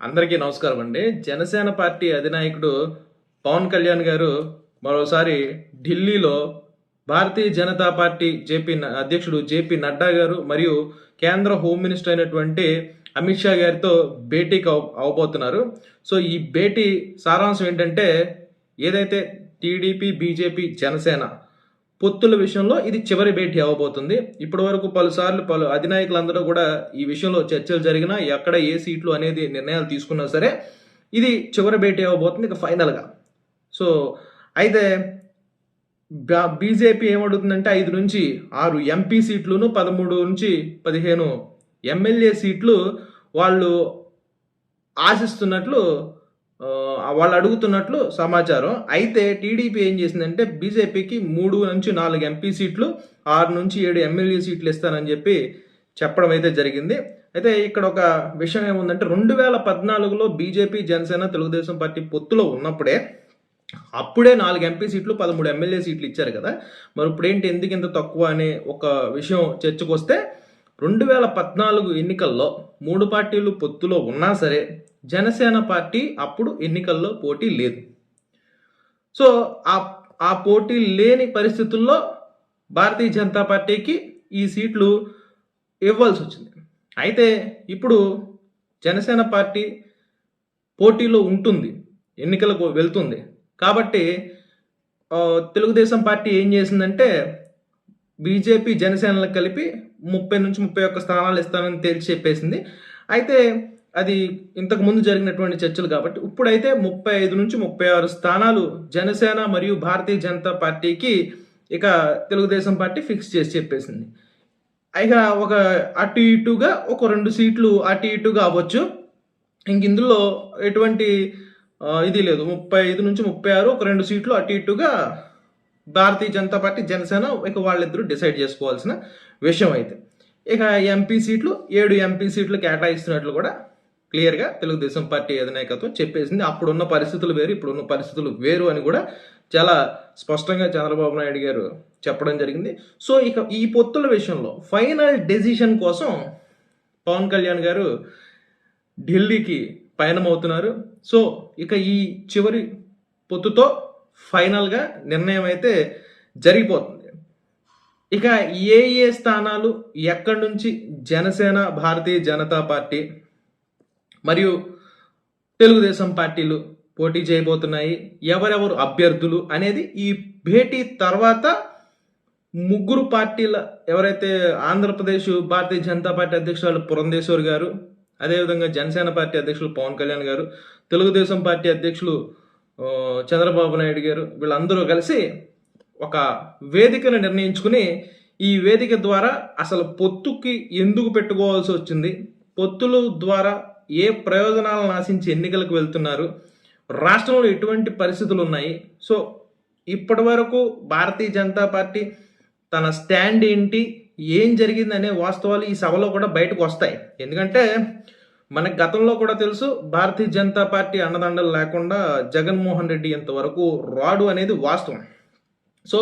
అందరికీ నమస్కారం అండి. జనసేన పార్టీ అధినాయకుడు పవన్ కళ్యాణ్ గారు మరోసారి ఢిల్లీలో భారతీయ జనతా పార్టీ జేపీ న- అధ్యక్షుడు జేపీ నడ్డా గారు మరియు కేంద్ర హోమ్ మినిస్టర్ అయినటువంటి అమిత్ షా గారితో భేటీకి అవబోతున్నారు. సో ఈ భేటీ సారాంశం ఏంటంటే ఏదైతే టీడీపీ బీజేపీ జనసేన పొత్తుల విషయంలో ఇది చివరి భేటీ అవ్వబోతుంది ఇప్పటి వరకు పలుసార్లు పలు అధినాయకులందరూ కూడా ఈ విషయంలో చర్చలు జరిగినా ఎక్కడ ఏ సీట్లు అనేది నిర్ణయాలు తీసుకున్నా సరే ఇది చివరి భేటీ అవ్వబోతుంది ఇక ఫైనల్గా. సో అయితే బీజేపీ ఏమడుగుతుందంటే ఐదు నుంచి ఆరు ఎంపీ సీట్లును పదమూడు నుంచి పదిహేను ఎమ్మెల్యే సీట్లు వాళ్ళు ఆశిస్తున్నట్లు వాళ్ళు అడుగుతున్నట్లు సమాచారం. అయితే టీడీపీ ఏం చేసిందంటే బీజేపీకి మూడు నుంచి నాలుగు ఎంపీ సీట్లు ఆరు నుంచి ఏడు ఎమ్మెల్యే సీట్లు ఇస్తానని చెప్పి చెప్పడం అయితే జరిగింది. అయితే ఇక్కడ ఒక విషయం ఏముందంటే రెండు వేల పద్నాలుగులో బీజేపీ జనసేన తెలుగుదేశం పార్టీ పొత్తులో ఉన్నప్పుడే అప్పుడే నాలుగు ఎంపీ సీట్లు పదమూడు ఎమ్మెల్యే సీట్లు ఇచ్చారు కదా. మరి ఇప్పుడు ఏంటి ఎందుకు ఇంత తక్కువ అనే ఒక విషయం చర్చకు వస్తే రెండు వేల పద్నాలుగు ఎన్నికల్లో మూడు పార్టీలు పొత్తులో ఉన్నా సరే జనసేన పార్టీ అప్పుడు ఎన్నికల్లో పోటీ లేదు. సో ఆ ఆ పోటీ లేని పరిస్థితుల్లో భారతీయ జనతా పార్టీకి ఈ సీట్లు ఇవ్వాల్సి వచ్చింది. అయితే ఇప్పుడు జనసేన పార్టీ పోటీలో ఉంటుంది ఎన్నికలకు వెళ్తుంది. కాబట్టి తెలుగుదేశం పార్టీ ఏం చేసిందంటే బీజేపీ జనసేనలకు కలిపి ముప్పై నుంచి ముప్పై ఒక్క స్థానాలు ఇస్తానని తేల్చి చెప్పేసింది. అయితే అది ఇంతకు ముందు జరిగినటువంటి చర్చలు కాబట్టి ఇప్పుడైతే ముప్పై ఐదు నుంచి ముప్పై ఆరు స్థానాలు జనసేన మరియు భారతీయ జనతా పార్టీకి ఇక తెలుగుదేశం పార్టీ ఫిక్స్ చేసి చెప్పేసింది. ఇక ఒక అటు ఇటుగా ఒక రెండు సీట్లు అటు ఇటుగా అవ్వచ్చు. ఇంక ఇందులో ఎటువంటి ఇది లేదు. ముప్పై ఐదు నుంచి ముప్పై ఆరు ఒక రెండు సీట్లు అటు ఇటుగా భారతీయ జనతా పార్టీ జనసేన ఇక వాళ్ళిద్దరూ డిసైడ్ చేసుకోవాల్సిన విషయం అయితే. ఇక ఎంపీ సీట్లు ఏడు ఎంపీ సీట్లు కేటాయిస్తున్నట్లు కూడా క్లియర్గా తెలుగుదేశం పార్టీ అధినాయకత్వం చెప్పేసింది. అప్పుడున్న పరిస్థితులు వేరు ఇప్పుడున్న పరిస్థితులు వేరు అని కూడా చాలా స్పష్టంగా చంద్రబాబు నాయుడు గారు చెప్పడం జరిగింది. సో ఇక ఈ పొత్తుల విషయంలో ఫైనల్ డెసిషన్ కోసం పవన్ కళ్యాణ్ గారు ఢిల్లీకి పయనమవుతున్నారు. సో ఇక ఈ చివరి పొత్తుతో ఫైనల్గా నిర్ణయం అయితే జరిగిపోతుంది. ఇక ఏ ఏ స్థానాలు ఎక్కడి నుంచి జనసేన భారతీయ జనతా పార్టీ మరియు తెలుగుదేశం పార్టీలు పోటీ చేయబోతున్నాయి ఎవరెవరు అభ్యర్థులు అనేది ఈ భేటీ తర్వాత ముగ్గురు పార్టీల ఎవరైతే ఆంధ్రప్రదేశ్ భారతీయ జనతా పార్టీ అధ్యక్షురాలు పురంధేశ్వర్ గారు అదేవిధంగా జనసేన పార్టీ అధ్యక్షులు పవన్ కళ్యాణ్ గారు తెలుగుదేశం పార్టీ అధ్యక్షులు చంద్రబాబు నాయుడు గారు వీళ్ళందరూ కలిసి ఒక వేదికను నిర్ణయించుకుని ఈ వేదిక ద్వారా అసలు పొత్తుకి ఎందుకు పెట్టుకోవాల్సి వచ్చింది? పొత్తుల ద్వారా ఏ ప్రయోజనాలను ఆశించి ఎన్నికలకు వెళ్తున్నారు? రాష్ట్రంలో ఎటువంటి పరిస్థితులు ఉన్నాయి? సో ఇప్పటి వరకు భారతీయ జనతా పార్టీ తన స్టాండ్ ఏంటి? ఏం జరిగింది అనే వాస్తవాలు ఈ సభలో కూడా బయటకు వస్తాయి. ఎందుకంటే మనకు గతంలో కూడా తెలుసు భారతీయ జనతా పార్టీ అన్నదండలు లేకుండా జగన్మోహన్ రెడ్డి ఇంతవరకు రాడు అనేది వాస్తవం. సో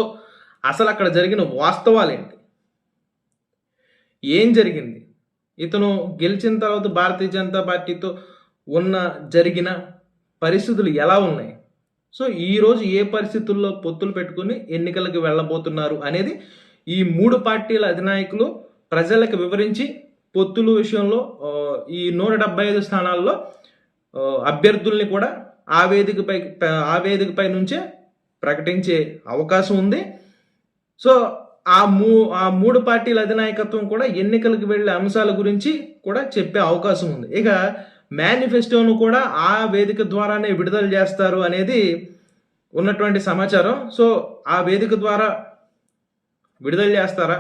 అసలు అక్కడ జరిగిన వాస్తవాలేంటి? ఏం జరిగింది? ఇతను గెలిచిన తర్వాత భారతీయ జనతా పార్టీతో ఉన్న జరిగిన పరిస్థితులు ఎలా ఉన్నాయి? సో ఈరోజు ఏ పరిస్థితుల్లో పొత్తులు పెట్టుకుని ఎన్నికలకు వెళ్ళబోతున్నారు అనేది ఈ మూడు పార్టీల అధినాయకులు ప్రజలకు వివరించి పొత్తుల విషయంలో ఈ నూట డెబ్బై ఐదు స్థానాల్లో అభ్యర్థుల్ని కూడా ఆ వేదికపై ఆ వేదికపై నుంచే ప్రకటించే అవకాశం ఉంది. సో ఆ మూ ఆ మూడు పార్టీల అధినాయకత్వం కూడా ఎన్నికలకు వెళ్ళే అంశాల గురించి కూడా చెప్పే అవకాశం ఉంది. ఇక మేనిఫెస్టోను కూడా ఆ వేదిక ద్వారానే విడుదల చేస్తారు అనేది ఉన్నటువంటి సమాచారం. సో ఆ వేదిక ద్వారా విడుదల చేస్తారా?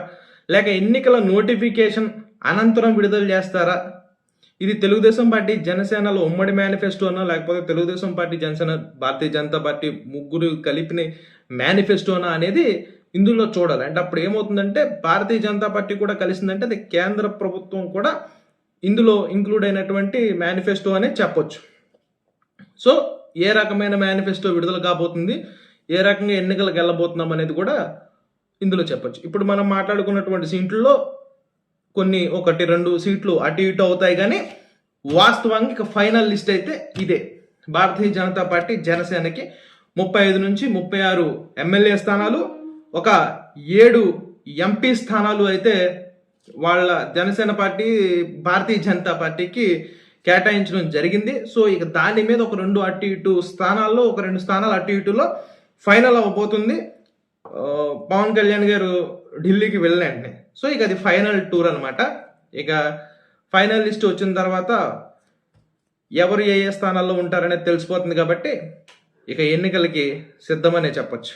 లేక ఎన్నికల నోటిఫికేషన్ అనంతరం విడుదల చేస్తారా? ఇది తెలుగుదేశం పార్టీ జనసేనలో ఉమ్మడి మేనిఫెస్టోనా లేకపోతే తెలుగుదేశం పార్టీ జనసేన భారతీయ జనతా పార్టీ ముగ్గురు కలిపిన మేనిఫెస్టోనా అనేది ఇందులో చూడాలి. అంటే అప్పుడు ఏమవుతుందంటే భారతీయ జనతా పార్టీ కూడా కలిసిందంటే అది కేంద్ర ప్రభుత్వం కూడా ఇందులో ఇంక్లూడ్ అయినటువంటి మేనిఫెస్టో అనే చెప్పొచ్చు. సో ఏ రకమైన మేనిఫెస్టో విడుదల కాబోతుంది ఏ రకంగా ఎన్నికలకు వెళ్ళబోతున్నాం అనేది కూడా ఇందులో చెప్పొచ్చు. ఇప్పుడు మనం మాట్లాడుకున్నటువంటి సీట్లలో కొన్ని ఒకటి రెండు సీట్లు అటు ఇటు అవుతాయి కానీ వాస్తవానికి ఇక ఫైనల్ లిస్ట్ అయితే ఇదే. భారతీయ జనతా పార్టీ జనసేనకి ముప్పై ఐదు నుంచి ముప్పై ఆరు ఎమ్మెల్యే స్థానాలు ఒక ఏడు ఎంపీ స్థానాలు అయితే వాళ్ళ జనసేన పార్టీ భారతీయ జనతా పార్టీకి కేటాయించడం జరిగింది. సో ఇక దాని మీద ఒక రెండు అటు ఇటు స్థానాల్లో ఒక రెండు స్థానాలు అటు ఇటులో ఫైనల్ అవ్వబోతుంది. పవన్ కళ్యాణ్ గారు ఢిల్లీకి వెళ్ళండి సో ఇక అది ఫైనల్ టూర్ అనమాట ఇక ఫైనల్ లిస్ట్ వచ్చిన తర్వాత ఎవరు ఏ ఏ స్థానాల్లో ఉంటారనేది తెలిసిపోతుంది కాబట్టి ఇక ఎన్నికలకి సిద్ధమనే చెప్పొచ్చు.